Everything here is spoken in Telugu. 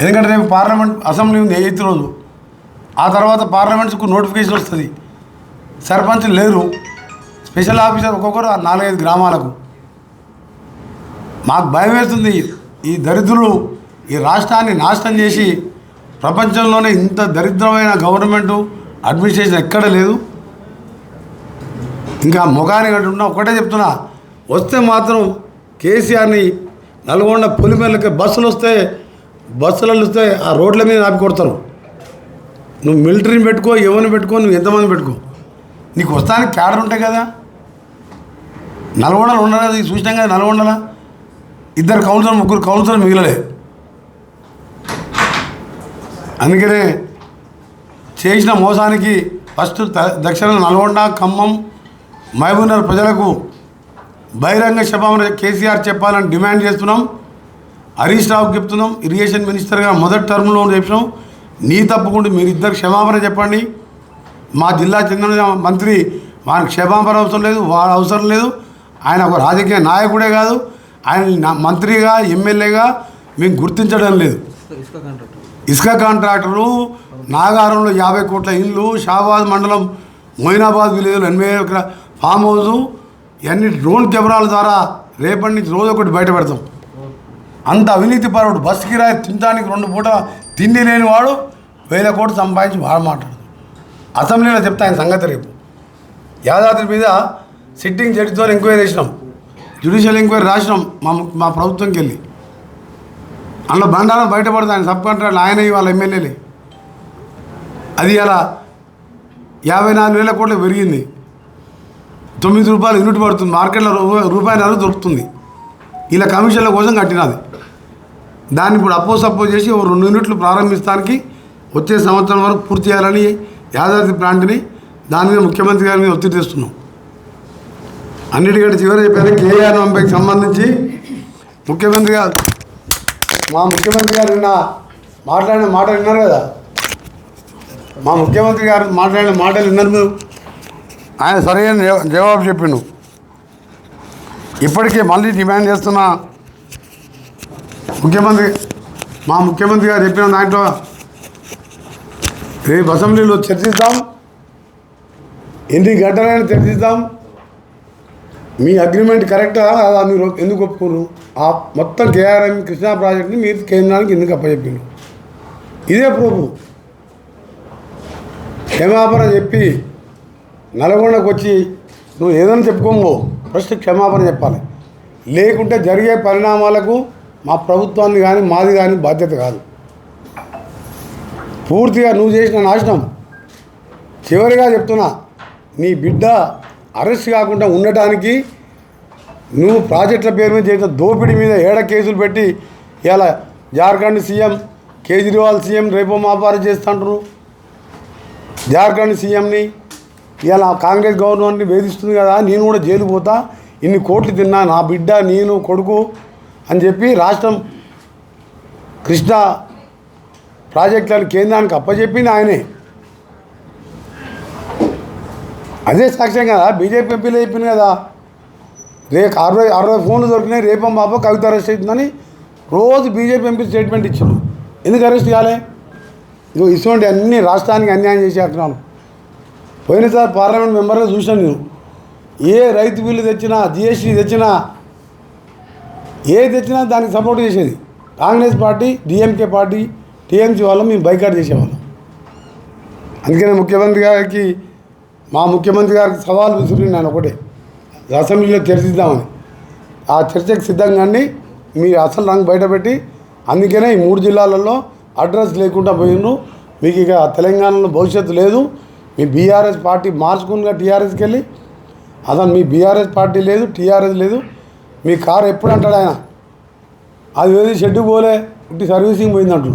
ఎందుకంటే రేపు పార్లమెంట్ అసెంబ్లీ ఉంది ఎయిత్ రోజు? ఆ తర్వాత పార్లమెంట్స్కు నోటిఫికేషన్ వస్తుంది. సర్పంచ్ లేరు. స్పెషల్ ఆఫీసర్ ఒక్కొక్కరు ఆ నాలుగైదు గ్రామాలకు. మాకు భయం వేస్తుంది. ఈ దరిద్రులు ఈ రాష్ట్రాన్ని నాశనం చేసి ప్రపంచంలోనే ఇంత దరిద్రమైన గవర్నమెంటు అడ్మినిస్ట్రేషన్ ఎక్కడ లేదు. ఇంకా ముఖానికి అంటున్నా ఒకటే చెప్తున్నా. వస్తే మాత్రం కేసీఆర్ని నల్గొండ పొలిమేళ్ళకి బస్సులు వస్తే బస్సులలో వస్తే ఆ రోడ్ల మీద ఆపి కొడతారు. నువ్వు మిలిటరీని పెట్టుకో ఎవరిని పెట్టుకో నువ్వు ఎంతమంది పెట్టుకో. నీకు వస్తానికి క్యాడర్ ఉంటాయి కదా. నల్గొండలు ఉండాలి కదా చూసినాం కదా నల్గొండల. ఇద్దరు కౌన్సిలర్ ముగ్గురు కౌన్సిలర్ మిగిలలే. అందుకనే చేసిన మోసానికి ఫస్ట్ దక్షిణ నల్గొండ ఖమ్మం మహబూబ్నగర్ ప్రజలకు బహిరంగ క్షమాపణ కేసీఆర్ చెప్పాలని డిమాండ్ చేస్తున్నాం. హరీష్ రావుకి చెప్తున్నాం ఇరిగేషన్ మినిస్టర్గా మొదటి టర్మ్లో చెప్పినాం. నీ తప్పకుండా మీరు ఇద్దరు క్షమాపణ చెప్పండి. మా జిల్లా చెందిన మంత్రి వారికి క్షమాపణ అవసరం లేదు వాడు అవసరం లేదు. ఆయన ఒక రాజకీయ నాయకుడే కాదు. ఆయన మంత్రిగా ఎమ్మెల్యేగా మేము గుర్తించడం లేదు. ఇసుక కాంట్రాక్టరు నాగారంలో యాభై కోట్ల ఇల్లు షాబాద్ మండలం మొయినాబాద్ విలేజ్లో ఎనభై ఎకరా ఫామ్ హౌస్ ఇవన్నీ డ్రోన్ కెమెరాల ద్వారా రేపటి నుంచి రోజు ఒకటి బయట పెడతాం అంత అవినీతి పరుడు బస్ కిరాయి తినడానికి రెండు పూట తిండి లేని వాడు వేల కోట్లు సంపాదించి వాడు మాట్లాడు అసెంబ్లీలో చెప్తా ఆయన సంగతి రేపు. యాదాద్రి మీద సిట్టింగ్ జడ్జితో ఎంక్వైరీ చేసినాం. జ్యుడిషియల్ ఎంక్వైరీ రాసినాం మా మా ప్రభుత్వంకి వెళ్ళి అందులో బండారం బయటపడుతుంది ఆయన సబ్ కాంట్రాక్ట్ ఆయన వాళ్ళ ఎమ్మెల్యేలే. అది అలా యాభై నాలుగు వేల కోట్లు పెరిగింది. తొమ్మిది రూపాయలు యూనిట్ పడుతుంది మార్కెట్లో రూపాయి రూపాయిన్నర దొరుకుతుంది. ఇలా కమిషన్ల కోసం కట్టినది. దాన్ని ఇప్పుడు అపోజ్ సపోజ్ చేసి ఓ రెండు యూనిట్లు ప్రారంభిస్తానికి వచ్చే సంవత్సరం వరకు పూర్తి చేయాలని యాదాద్రి ప్లాంట్ని దాని మీద ముఖ్యమంత్రి గారి మీద ఒత్తిడి తెస్తున్నాం. అన్నిటికంటే చివరి చెప్పాను కేఆర్ వంపైకి సంబంధించి ముఖ్యమంత్రి గారు మా ముఖ్యమంత్రి గారు నిన్న మాట్లాడిన మాట విన్నారు కదా? మా ముఖ్యమంత్రి గారు మాట్లాడిన మాటలు విన్నారు మీరు? ఆయన సరైన జవాబు చెప్పిండు. ఇప్పటికే మళ్ళీ డిమాండ్ చేస్తున్న ముఖ్యమంత్రి మా ముఖ్యమంత్రి గారు చెప్పిన దాంట్లో రేపు అసెంబ్లీలో చర్చిద్దాం ఎన్ని గంటలైనా చర్చిద్దాం మీ అగ్రిమెంట్ కరెక్టా కాదా మీరు ఎందుకు ఒప్పుకోరు ఆ మొత్తం కేఆర్ఎం కృష్ణా ప్రాజెక్ట్ని మీరు కేంద్రానికి ఎందుకు అప్పచెప్పారు? ఇదే ప్రభు క్షమాపణ చెప్పి నల్గొండకు వచ్చి నువ్వు ఏదైనా చెప్పుకోమో ఫస్ట్ క్షమాపణ చెప్పాలి. లేకుంటే జరిగే పరిణామాలకు మా ప్రభుత్వాన్ని కానీ మాది కానీ బాధ్యత కాదు. పూర్తిగా నువ్వు చేసిన నాశనం. చివరిగా చెప్తున్నా నీ బిడ్డ అరెస్ట్ కాకుండా ఉండటానికి నువ్వు ప్రాజెక్టుల పేరు మీద చేసిన దోపిడీ మీద ఏడ కేసులు పెట్టి ఇలా జార్ఖండ్ సీఎం కేజ్రీవాల్ సీఎం రేపో మాపారు చేస్తుంటారు జార్ఖండ్ సీఎంని ఇలా కాంగ్రెస్ గవర్నమెంట్ని వేధిస్తుంది కదా నేను కూడా జైలు పోతా ఇన్ని కోట్లు తిన్నా నా బిడ్డ నేను కొడుకు అని చెప్పి రాష్ట్రం కృష్ణా ప్రాజెక్టులను కేంద్రానికి అప్పచెప్పింది ఆయనే. అదే సాక్ష్యం కదా బీజేపీ ఎంపీలో చెప్పింది కదా. రేపు అరవై అరవై ఫోన్లు దొరికినాయి రేపం బాబు కవిత అరెస్ట్ అవుతుందని రోజు బీజేపీ ఎంపీ స్టేట్మెంట్ ఇచ్చాడు. ఎందుకు అరెస్ట్ చేయాలి? ఇదిగో ఇటువంటి అన్ని రాష్ట్రానికి అన్యాయం చేసేస్తున్నాను పోయినసారి పార్లమెంట్ మెంబర్గా చూశాను నేను. ఏ రైతు బిల్లు తెచ్చినా జిఎస్టీ తెచ్చినా ఏది తెచ్చినా దానికి సపోర్ట్ చేసేది. Congress party DMK party TMC వాళ్ళు మేము బైకాట్ చేసేవాళ్ళం. అందుకనే ముఖ్యమంత్రి గారికి మా ముఖ్యమంత్రి గారికి సవాల్ విసిరి నేను ఒకటే. అసెంబ్లీలో చర్చిద్దామని. ఆ చర్చకు సిద్ధంగా మీరు మీ అసలు రంగు బయటపెట్టి అందుకనే ఈ మూడు జిల్లాలలో అడ్రస్ లేకుండా పోయిండు మీకు ఇక తెలంగాణలో భవిష్యత్తు లేదు. మీ బీఆర్ఎస్ పార్టీ మార్చుకునిగా టీఆర్ఎస్కి వెళ్ళి. అసలు మీ బీఆర్ఎస్ పార్టీ లేదు టీఆర్ఎస్ లేదు. మీ కారు ఎప్పుడు అంటాడు ఆయన? అది వేది షెడ్డు పోలే ఇట్టి సర్వీసింగ్ పోయిందంటు